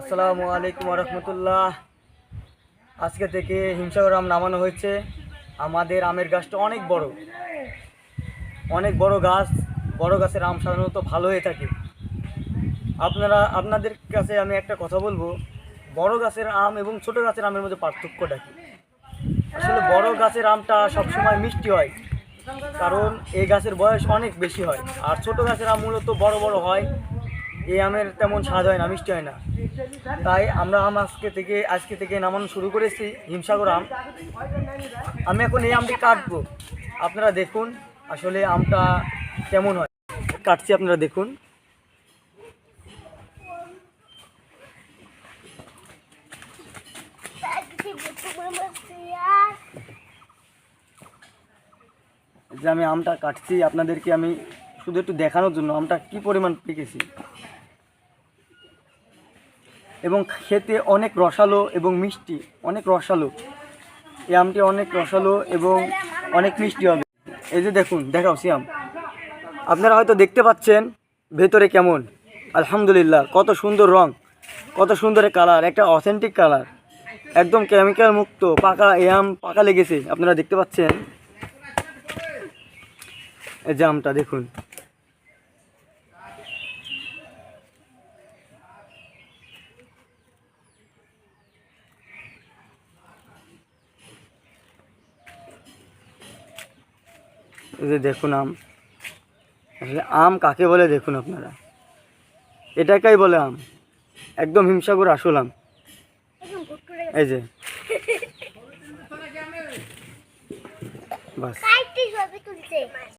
আসসালামু আলাইকুম রহমতুল্লাহ আজকে থেকে হিমসাগর আম নামানো হয়েছে। আমাদের আমের গাছটা অনেক বড়। অনেক বড় গাছ, বড় গাছের আম সাধারণত ভালো হয়ে থাকে। আপনারা, আপনাদের কাছে আমি একটা কথা বলব। বড় গাছের আম এবং ছোট গাছের আমের মধ্যে পার্থক্যটা কি? আসলে বড় গাছের আমটা সবসময় মিষ্টি হয়, কারণ এই গাছের বয়স অনেক বেশি হয়। আর ছোট গাছের আম মূলত বড় বড় হয়। এই আমের তেমন স্বাদ হয় না, মিষ্টি হয় না। তাই আমরা আম আজকে থেকে আজকে থেকে নামানো শুরু করেছি, হিমসাগর আম। আমি এখন এই আমটি কাটবো। আপনারা দেখুন আসলে আমটা কেমন হয়। কাটছি আপনারা দেখুন। যে আমি আমটা কাটছি, আপনাদেরকে আমি শুধু একটু দেখানোর জন্য আমটা কি পরিমাণ পেকেছি। এবং খেতে অনেক রসালো এবং মিষ্টি, অনেক রসালো। এই আমটি অনেক রসালো এবং অনেক মিষ্টি হবে। এই যে দেখুন, দেখাও সিয়াম। আপনারা হয়তো দেখতে পাচ্ছেন ভেতরে কেমন। আলহামদুলিল্লাহ, কত সুন্দর রং, কত সুন্দর কালার, একটা অথেন্টিক কালার। একদম কেমিক্যাল মুক্ত, পাকা এই আম পাকা লেগেছে, আপনারা দেখতে পাচ্ছেন। এই যে আমটা, দেখুন। যে দেখুন আম। আসলে আম কাকে বলে দেখুন আপনারা? এটাকেই বলে আম। একদম হিমসাগর আসল আম। এই যে। বাস।